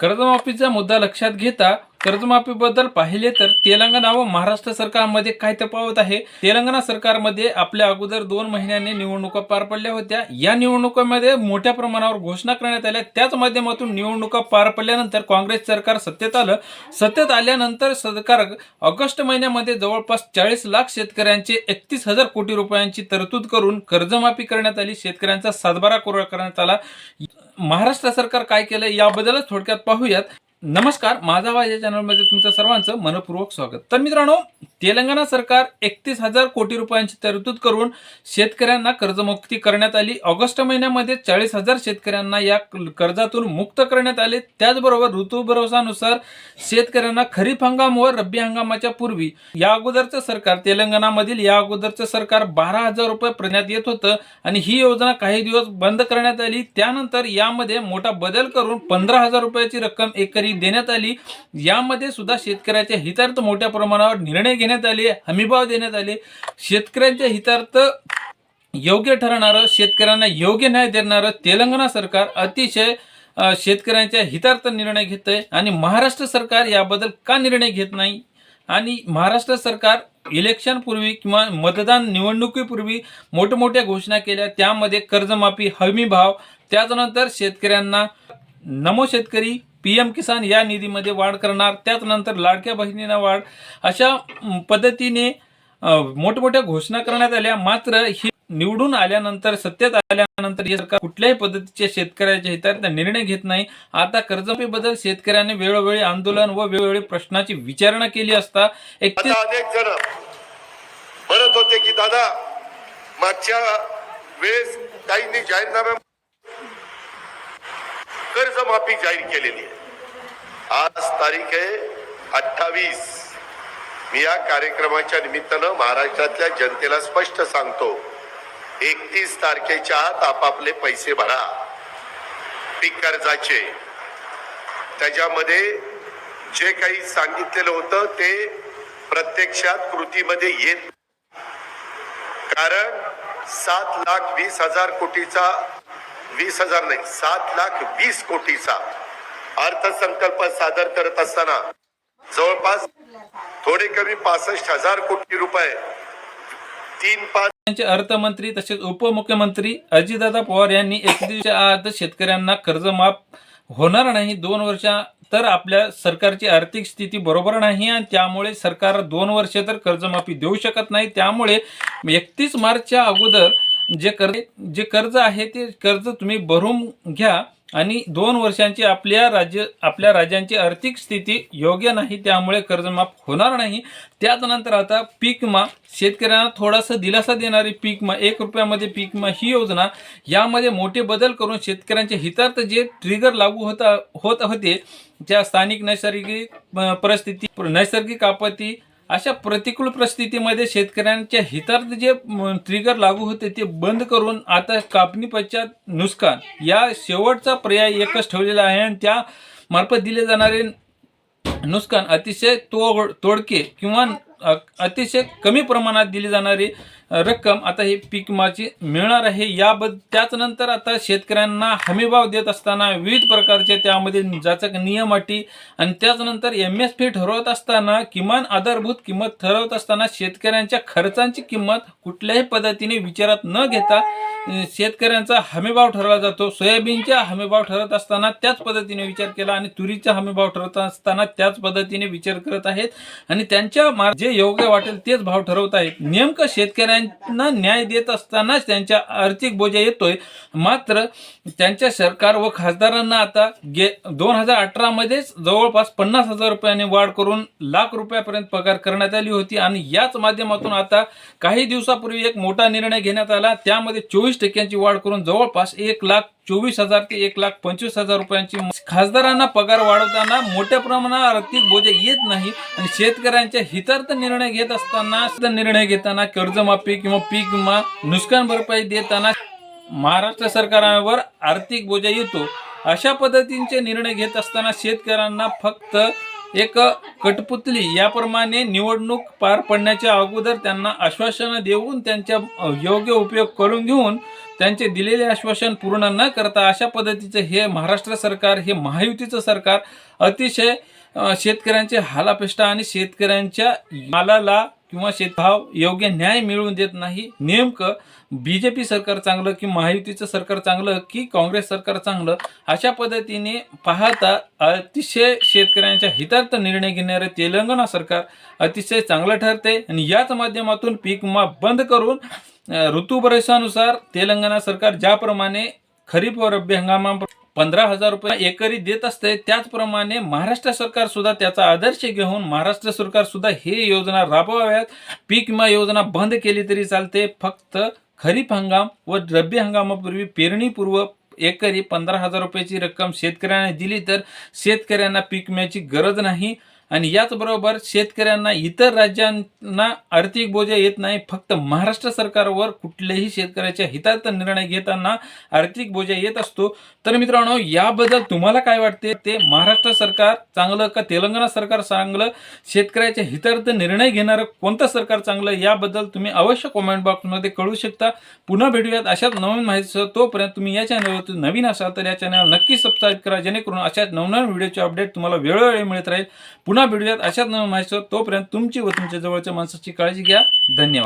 कर्जमाफीचा मुद्दा लक्षात घेता कर्जमाफीबद्दल पाहिले तर तेलंगणा व महाराष्ट्र सरकारमध्ये काय तफावत आहे? तेलंगणा सरकारमध्ये आपल्या अगोदर दोन महिन्यांनी निवडणुका पार पडल्या होत्या. या निवडणुकांमध्ये मोठ्या प्रमाणावर घोषणा करण्यात आल्या. त्याच माध्यमातून निवडणुका पार पडल्यानंतर काँग्रेस सरकार सत्तेत आलं. सत्तेत आल्यानंतर सरकार ऑगस्ट महिन्यामध्ये जवळपास चाळीस लाख शेतकऱ्यांचे एकतीस हजार कोटी रुपयांची तरतूद करून कर्जमाफी करण्यात आली. शेतकऱ्यांचा सातबारा कोरडा करण्यात आला. महाराष्ट्र सरकार काय केलं याबद्दलच थोडक्यात पाहूयात. नमस्कार माझा आवाज या चॅनलमध्ये तुमचं सर्वांचं मनपूर्वक स्वागत. तर मित्रांनो तेलंगणा सरकार एकतीस हजार कोटी रुपयांची तरतूद करून शेतकऱ्यांना कर्जमुक्ती करण्यात आली. ऑगस्ट महिन्यामध्ये चाळीस हजार शेतकऱ्यांना या कर्जातून मुक्त करण्यात आले. त्याचबरोबर ऋतू भरोसानुसार शेतकऱ्यांना खरीप हंगाम व रब्बी हंगामाच्या पूर्वी या अगोदरचं सरकार तेलंगणामधील या अगोदरचं सरकार बारा हजार रुपये प्रण्यात येत होतं आणि ही योजना काही दिवस बंद करण्यात आली. त्यानंतर यामध्ये मोठा बदल करून पंधरा हजार रुपयाची रक्कम एकरी देण्यात आली. यामध्ये सुद्धा शेतकऱ्याच्या हितार्थ मोठ्या प्रमाणावर निर्णय घेण्यात आले हमीभाव देण्यात आले शेतकऱ्यांच्या हितार्थ योग्य ठरणारं शेतकऱ्यांना योग्य न्याय देणारं तेलंगणा सरकार अतिशय शेतकऱ्यांच्या हितार्थ निर्णय घेत आहे आणि महाराष्ट्र सरकार याबद्दल का निर्णय घेत नाही? आणि महाराष्ट्र सरकार इलेक्शन पूर्वी किंवा मतदान निवडणुकीपूर्वी मोठमोठ्या घोषणा केल्या त्यामध्ये कर्जमाफी हमी भाव त्याच्यानंतर शेतकऱ्यांना नमो शेतकरी पी एम किसान या निधीमध्ये वाढ करणार त्याचनंतर लाडक्या बहिणींना वाढ अशा पद्धतीने मोठमोठ्या घोषणा करण्यात आल्या. मात्र ही निवडून आल्यानंतर सत्तेत आल्यानंतर हे सरकार कुठल्याही पद्धतीचे शेतकऱ्याच्या हितार्थ निर्णय घेत नाही. आता कर्जमाफीबद्दल शेतकऱ्यांनी वेळोवेळी आंदोलन व वेळोवेळी प्रश्नाची विचारणा केली असता एकतीस अनेक जण म्हणत होते की दादा मागच्या वेळेस काहींनी जाहीरनाम्या कर्जमाफी जाहीर केलेली आहे. आज तारीख आहे अठ्ठावीस. मी या कार्यक्रमाच्या निमित्तानं महाराष्ट्रातल्या जनतेला स्पष्ट सांगतो एकतीस तारखेच्या आत आपापले पैसे भरा. पीक कर्जाचे. त्याच्यामध्ये जे काही सांगितलेलं होतं ते प्रत्यक्षात कृतीमध्ये येत. कारण सात लाख वीस हजार कोटीचा वीस हजार नाही सात लाख वीस कोटीचा अर्थसंकल्प सादर करत असताना जवळपास थोडे कमी पासष्ट हजार कोटी रुपये तीन पाच राज्याचे अर्थमंत्री तसेच उपमुख्यमंत्री अजितदादा पवार यांनी एकतीसच्या आत शेतकऱ्यांना कर्जमाफ होणार नाही दोन वर्ष तर आपल्या सरकारची आर्थिक स्थिती बरोबर नाही आणि त्यामुळे सरकार दोन वर्ष तर कर्जमाफी देऊ शकत नाही. त्यामुळे एकतीस मार्चच्या अगोदर जे कर्ज जे कर्ज आहे ते कर्ज तुम्ही भरून घ्या आणि दोन वर्षांची आपल्या राज्य आपल्या राज्यांची आर्थिक स्थिती योग्य नाही त्यामुळे कर्जमाफ होणार नाही. त्यानंतर आता पीकमा शेतकऱ्यांना थोडासा दिलासा देणारी पीकमा एक रुपयामध्ये पीकमा ही योजना यामध्ये मोठे बदल करून शेतकऱ्यांच्या हितार्थ जे ट्रिगर लागू होता होत होते त्या स्थानिक नैसर्गिक परिस्थिती नैसर्गिक आपत्ती अशा प्रतिकूल परिस्थितीमध्ये शेतकऱ्यांच्या हितार्थ जे ट्रिगर लागू होते ते बंद करून आता कापणी पश्चात नुकसान. या शेवटचा पर्याय एकच ठेवलेला आहे आणि त्या मार्फत दिले जाणारे नुकसान अतिशय तोड तोडके किंवा अतिशय कमी प्रमाणात दिली जाणारी रक्कम आता हे पीक विमाची मिळणार आहे. याबद्दल त्याचनंतर आता शेतकऱ्यांना हमीभाव देत असताना विविध प्रकारचे त्यामध्ये जाचक नियम अटी आणि त्याचनंतर एम एस पी ठरवत असताना किमान आधारभूत किंमत ठरवत असताना शेतकऱ्यांच्या खर्चांची किंमत कुठल्याही पद्धतीने विचारात न घेता शेतकऱ्यांचा हमीभाव ठरवला जातो. सोयाबीनचा हमीभाव ठरत असताना त्याच पद्धतीने विचार केला आणि तुरीचा हमीभाव ठरत असताना त्याच पद्धतीने विचार करत आहेत. आणि त्यांच्या जे योग्य वाटेल तेच भाव ठरवत आहेत. नेमकं त्यांना न्याय देत असतानाच त्यांच्या आर्थिक बोजा येतोय. मात्र त्यांच्या सरकार व खासदारांना आता गे दोन हजार अठरा मध्येच जवळपास पन्नास हजार रुपयांनी वाढ करून लाख रुपयापर्यंत पगार करण्यात आली होती आणि याच माध्यमातून आता काही दिवसापूर्वी एक मोठा निर्णय घेण्यात आला. त्यामध्ये चोवीस टक्क्यांची वाढ करून जवळपास एक लाख चोवीस हजार ते एक लाख पंचवीस हजार रुपयांची खासदारांना पगार वाढवताना मोठ्या प्रमाणात आर्थिक बोजा येत नाही आणि शेतकऱ्यांच्या हितार्थ निर्णय घेत असताना सुद्धा निर्णय घेताना कर्जमाफी किंवा पीक विमा नुकसान भरपाई देताना महाराष्ट्र सरकारवर आर्थिक बोजा येतो. अशा पद्धतींचे निर्णय घेत असताना शेतकऱ्यांना फक्त एक कटपुतली याप्रमाणे निवडणूक पार पडण्याच्या अगोदर त्यांना आश्वासनं देऊन त्यांच्या योग्य उपयोग करून घेऊन त्यांचे दिलेले आश्वासन पूर्ण न करता अशा पद्धतीचं हे महाराष्ट्र सरकार हे महायुतीचं सरकार अतिशय शेतकऱ्यांचे हालापेष्टा आणि शेतकऱ्यांच्या मालाला किंवा शेतभाव योग्य न्याय मिळवून देत नाही नेमकं बीजेपी सरकार चांगलं की महायुतीचं सरकार चांगलं की काँग्रेस सरकार चांगलं? अशा पद्धतीने पाहता अतिशय शेतकऱ्यांच्या हितार्थ निर्णय घेणारे तेलंगणा सरकार अतिशय चांगलं ठरते आणि याच माध्यमातून पीक विमा बंद करून ऋतुभरसानुसार तेलंगणा सरकार ज्याप्रमाणे खरीप व रब्बी हंगामा पंधरा हजार रुपये एकरी देत असते. त्याचप्रमाणे महाराष्ट्र सरकार सुद्धा त्याचा आदर्श घेऊन महाराष्ट्र सरकार सुद्धा हे योजना राबवाव्यात. पीक विमा योजना बंद केली तरी चालते. फक्त खरीप हंगाम व रब्बी हंगामापूर्वी पेरणीपूर्व एकरी पंधरा हजार रुपयाची रक्कम शेतकऱ्यांना दिली तर शेतकऱ्यांना पीक विम्याची गरज नाही. आणि याचबरोबर शेतकऱ्यांना इतर राज्यांना आर्थिक बोजा येत नाही फक्त महाराष्ट्र सरकारवर कुठल्याही शेतकऱ्याच्या हितार्थ निर्णय घेताना आर्थिक बोजा येत असतो. तर मित्रांनो याबद्दल तुम्हाला काय वाटते? ते महाराष्ट्र सरकार चांगलं का तेलंगणा सरकार चांगलं? शेतकऱ्याच्या हितार्थ निर्णय घेणारं कोणतं सरकार चांगलं? याबद्दल तुम्ही अवश्य कॉमेंट बॉक्समध्ये कळू शकता. पुन्हा भेटूयात अशाच नवीन माहितीसह. तोपर्यंत तुम्ही या चॅनलवर नवीन असाल तर या चॅनल नक्की सबस्क्राईब करा जेणेकरून अशाच नवनवीन व्हिडिओचे अपडेट तुम्हाला वेळोवेळी मिळत राहील. पुन्हा भेटूयात अशाच नवीन माहिती तोपर्यंत तुमची व तुमच्या जवळच्या माणसाची काळजी घ्या. धन्यवाद.